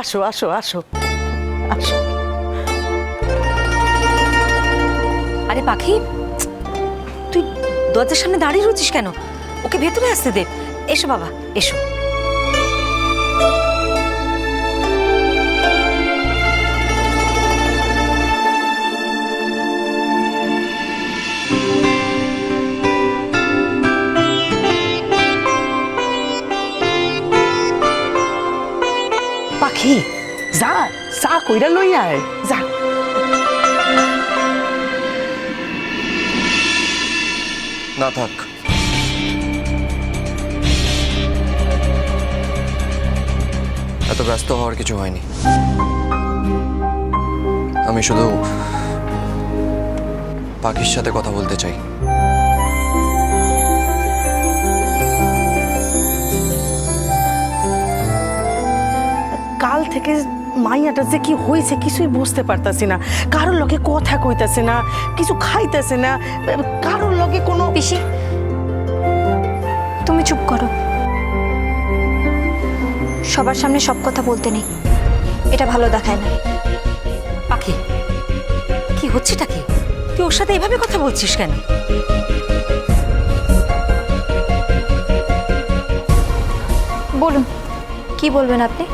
আসো আসো আসো। আসো। আরে পাখি, তুই দরজার সামনে দাঁড়িয়ে রয়েছিস কেন? ওকে ভেতরে আসতে দে। এসো বাবা, এসো। পাখি যা চা কইরা লই আয়। যা। না থাক। এত ব্যস্ত হওয়ার কিছু হয়নি। আমি শুধু পাখির সাথে কথা বলতে চাই। কাল থেকে মাইয়াটা যে কি হয়েছে কিছুই বুঝতে পারতাছি না। কারোর লগে কথা কইতাছে না কিছু খাইতেছে না কারোর লগে কোনো পিসি তুমি চুপ করো। সবার সামনে সব কথা বলতে নেই। এটা ভালো দেখায় না। পাখি কি হচ্ছেটা কি? তুই ওর সাথে এভাবে কথা বলছিস কেন? বলুন কি বলবেন আপনি?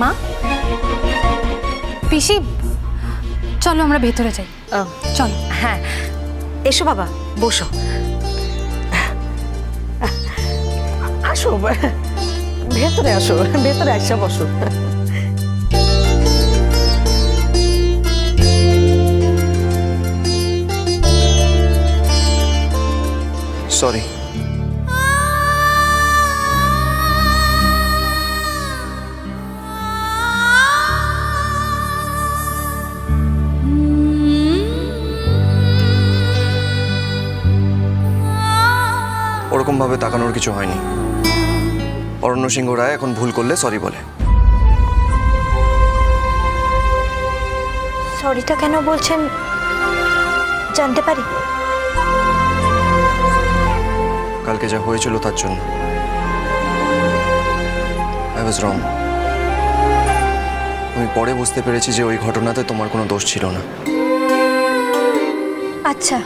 মা? পিসি চলো আমরা ভেতরে যাই। চলো। হ্যাঁ এসো বাবা বসো। আসো ভেতরে আসো ভেতরে আসা বসো। সরি ওরকমভাবে তাকানোর কিছু হয়নি। অরণ্য সিংহ রায় এখন ভুল করলে সরি বলে। সরিটা কেন বলছেন? জানতে পারি। কালকে যা হয়েছিল তার জন্য। আই ওয়াজ রং আমি পরে বুঝতে পেরেছি যে ওই ঘটনাতে তোমার কোনো দোষ ছিল না। আচ্ছা।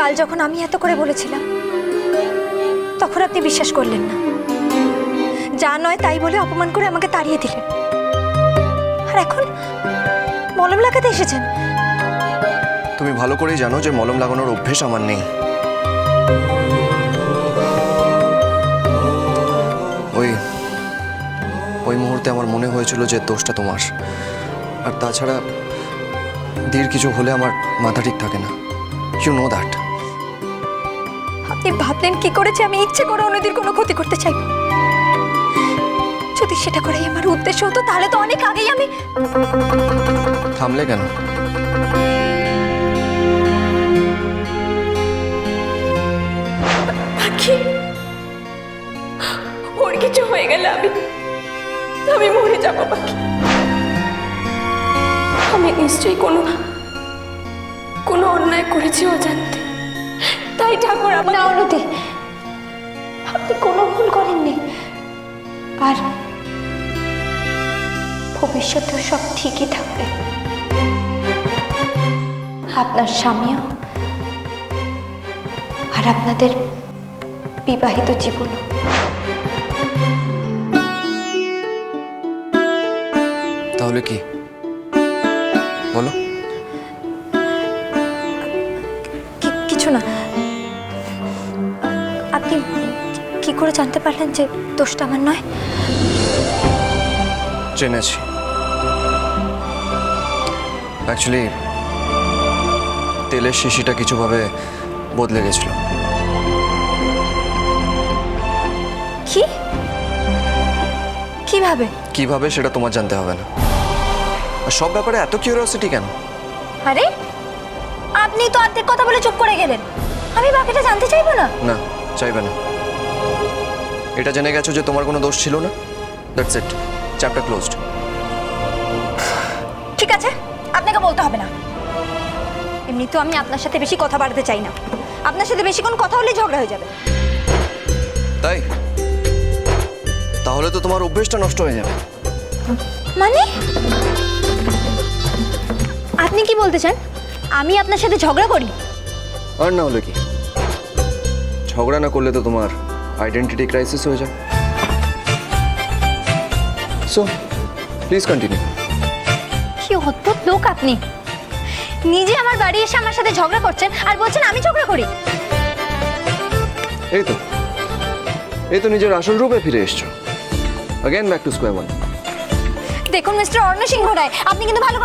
কাল যখন আমি এত করে বলেছিলাম, তখন আপনি বিশ্বাস করলেন না। যা নয় তাই বলে অপমান করে আমাকে তাড়িয়ে দিলেন। আর এখন মলম লাগাতে এসেছেন। তুমি ভালো করেই জানো যে মলম লাগানোর অভ্যেস আমার নেই। ওই ওই মুহূর্তে আমার মনে হয়েছিল যে দোষটা তোমার। আর তাছাড়া, দীর কিছু হলে আমার মাথা ঠিক থাকে না। ইউ নো দ্যাট আপনি ভাবলেন কি করেছে আমি ইচ্ছে করে অন্যদের কোনো ক্ষতি করতে চাই? যদি সেটা করাই আমার উদ্দেশ্য হতো তাহলে তো অনেক আগেই আমি থামলে কেন? ওর কিছু হয়ে গেলে আমি আমি মরে যাব পাখি। আমি নিশ্চয়ই কোনো কোনো অন্যায় করেছি অজান্তে। ঠাকুর আমার না অনুতি আপনি কোনো ভুল করেননি। আর ভবিষ্যতেও সব ঠিকই থাকবে। আপনার স্বামীও আর আপনাদের বিবাহিত জীবনও। তাহলে কি? বলো। করে জানতে পারলেন যে দোষটা আমার নয়? জেনেছি। অ্যাকচুয়ালি তেলের শিশিটা কিছুভাবে বদলে গেছিল। কি? কীভাবে? কীভাবে সেটা তোমার জানতে হবে না। আর সব ব্যাপারে এত কিউরিয়াসিটি কেন? আরে আপনি তো অর্ধেক কথা বলে চুপ করে গেলেন। আমি বাকিটা জানতে চাইব না? না চাইবে না। এটা জেনে গেছো যে তোমার কোনো দোষ ছিল না? দ্যাটস ইট চ্যাপ্টার ক্লোজড ঠিক আছে আপনাকে বলতে হবে না। এমনি তো আমি আপনার সাথে বেশি কথা বাড়াতে চাই না। আপনার সাথে বেশিক্ষণ কথা হলে ঝগড়া হয়ে যাবে। তাই? তাহলে তো তোমার অভ্যেসটা নষ্ট হয়ে যাবে। মানে? আপনি কি বলতে চান? আমি আপনার সাথে ঝগড়া করি? আর না হলে কি? ঝগড়া না করলে তো তোমার আইডেন্টিটি ক্রাইসিস হয়ে যায় সো প্লিজ কন্টিনিউ কি অদ্ভুত লোক আপনি। নিজে আমার বাড়ি এসে আমার সাথে ঝগড়া করছেন আর বলছেন আমি ঝগড়া করি। এই তো। এই তো নিজের আসল রূপে ফিরে এসছো। Again back to square one দেখুন মিস্টার অর্ণ সিংহ রায় আপনি কিন্তু ভালো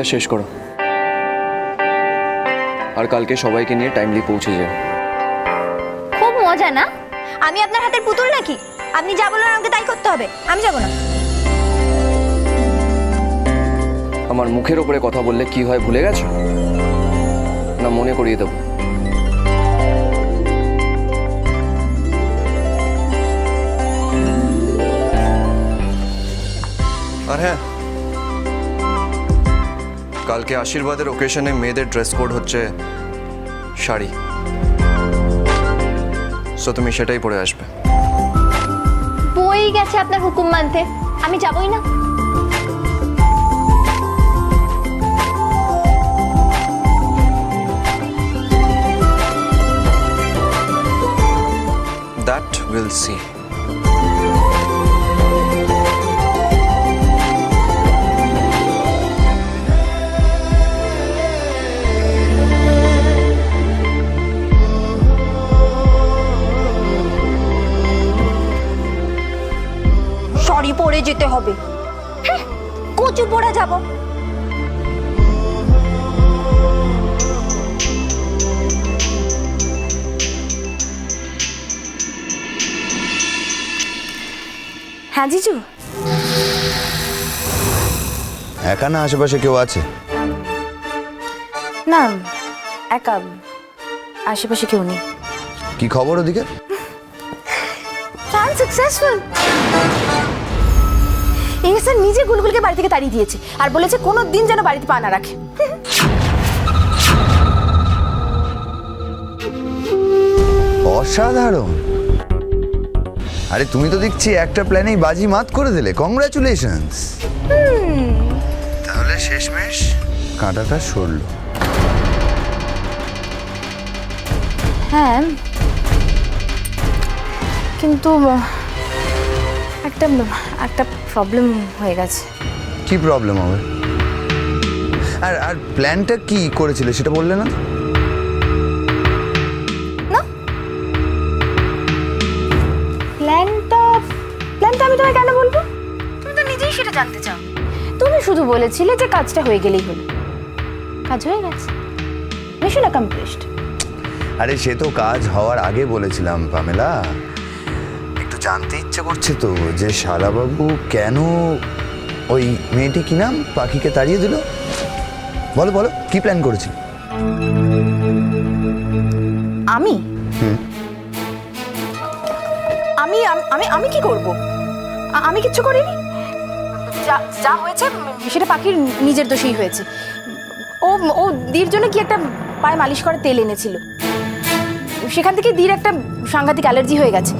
ক- শেষ করো। আর কালকে সবাইকে নিয়ে টাইমলি পৌঁছে যাও। খুব মজা না? আমি আপনার হাতের পুতুল নাকি? আপনি যা বলবেন আমাকে তাই করতে হবে। আমি যাব না। আমার মুখের ওপরে কথা বললে কি হয় ভুলে গেছো? না মনে করিয়ে দেবো। আর হ্যাঁ কালকে আশীর্বাদের ওকেশনে মেয়েদের ড্রেস কোড হচ্ছে শাড়ি। সো তুমি সেটাই পরে আসবে। বই গেছে আপনার হুকুম মানতে। আমি যাবই না। দ্যাট উইল সি পড়ে যেতে হবে। কচু পড়া যাব। হ্যাঁ জিজু? একা না আশেপাশে কেউ আছে? না একা আশেপাশে কেউ নেই। কি খবর ওদিকে? সাকসেসফুল স্যার নিজে গুলগুলকে বাড়ি থেকে তাড়িয়ে দিয়েছে আর বলেছে কোনো দিন যেন বাড়িতে পা না রাখে। অসাধারণ। আরে তুমি তো দেখছি একটা প্ল্যানেই বাজি মাত করে দিলে। কংগ্রাচুলেশনস তাহলে শেষমেশ কাঁটাটা সরল। হ্যাঁ। কিন্তু একটা একটা প্রবলেম হয়ে গেছে। কি প্রবলেম হবে? আর আর প্ল্যানটা কি করেছিলে সেটা বললে না? প্ল্যানটা প্ল্যানটা আমি তোমায় কেন বলব? তুমি তো নিজেই সেটা জানতে চাও। তুমি শুধু বলেছিলে যে কাজটা হয়ে গেলেই হলো। কাজ হয়ে গেছে। মিশন অ্যাকমপ্লিশড আরে সে তো কাজ হওয়ার আগে বলেছিলাম পামেলা। জানতে ইচ্ছে করছে তো যে শালাবাবু কেন ওই মেয়েটি কি নাম? পাখিকে তাড়িয়ে দিল? বলো বলো কি প্ল্যান করেছিল? আমি? আমি আম- আমি আমি কি করব? আমি কিচ্ছু করিনি? যা যা হয়েছে সেটা পাখির নিজের দোষেই হয়েছে। ও ও দির জন্য কি একটা পায়ে মালিশ করা তেল এনেছিল? সেখান থেকে দির একটা সাংঘাতিক অ্যালার্জি হয়ে গেছে।